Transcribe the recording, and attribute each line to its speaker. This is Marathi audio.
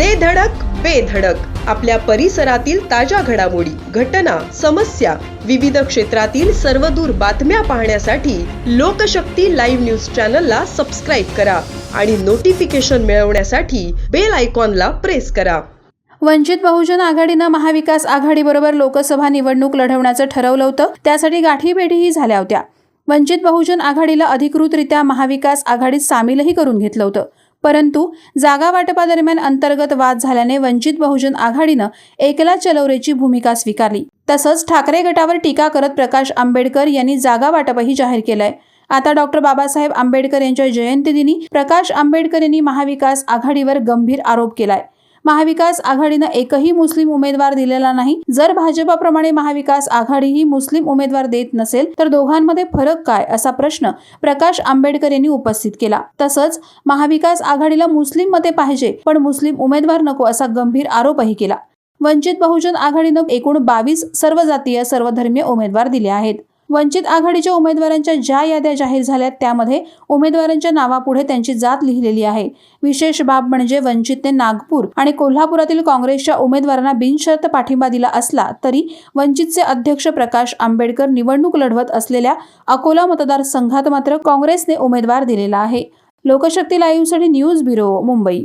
Speaker 1: दे धडक बेधडक आपल्या परिसरातील ताज्या घडामोडी घटना समस्या विविध क्षेत्रातील सर्वदूर बातम्या पाहण्यासाठी लोकशक्ती लाईव्ह न्यूज चॅनलला सबस्क्राईब करा आणि नोटिफिकेशन मिळवण्यासाठी बेल आयकॉनला प्रेस करा.
Speaker 2: वंचित बहुजन आघाडीनं महाविकास आघाडीबरोबर लोकसभा निवडणूक लढवण्याचं ठरवलं होतं. त्यासाठी गाठीभेटीही झाल्या होत्या. वंचित बहुजन आघाडीला अधिकृतरित्या महाविकास आघाडीत सामीलही करून घेतलं होतं. परंतु जागा वाटपादरम्यान अंतर्गत वाद झाल्याने वंचित बहुजन आघाडीनं एकला चलवरेची भूमिका स्वीकारली. तसंच ठाकरे गटावर टीका करत प्रकाश आंबेडकर यांनी जागा वाटपही जाहीर केलंय. आता डॉक्टर बाबासाहेब आंबेडकर यांच्या जयंतीदिनी प्रकाश आंबेडकर यांनी महाविकास आघाडीवर गंभीर आरोप केलाय. महाविकास आघाडीनं एकही मुस्लिम उमेदवार दिलेला नाही. जर भाजपाप्रमाणे महाविकास आघाडी ही मुस्लिम उमेदवार देत नसेल तर दोघांमध्ये फरक काय? असा प्रश्न प्रकाश आंबेडकर यांनी उपस्थित केला. तसंच महाविकास आघाडीला मुस्लिम मते पाहिजे पण मुस्लिम उमेदवार नको असा गंभीर आरोपही केला. वंचित बहुजन आघाडीनं एकूण बावीस सर्व जातीय सर्वधर्मीय उमेदवार दिले आहेत. वंचित आघाडीच्या उमेदवारांच्या ज्या याद्या जाहीर झाल्यात त्यामध्ये उमेदवारांच्या नावापुढे त्यांची जात लिहिलेली आहे. विशेष बाब म्हणजे वंचितने नागपूर आणि कोल्हापुरातील काँग्रेसच्या उमेदवारांना बिनशर्त पाठिंबा दिला असला तरी वंचितचे अध्यक्ष प्रकाश आंबेडकर निवडणूक लढवत असलेल्या अकोला मतदारसंघात मात्र काँग्रेसने उमेदवार दिलेला आहे. लोकशक्ती लाईव्हसाठी न्यूज ब्युरो मुंबई.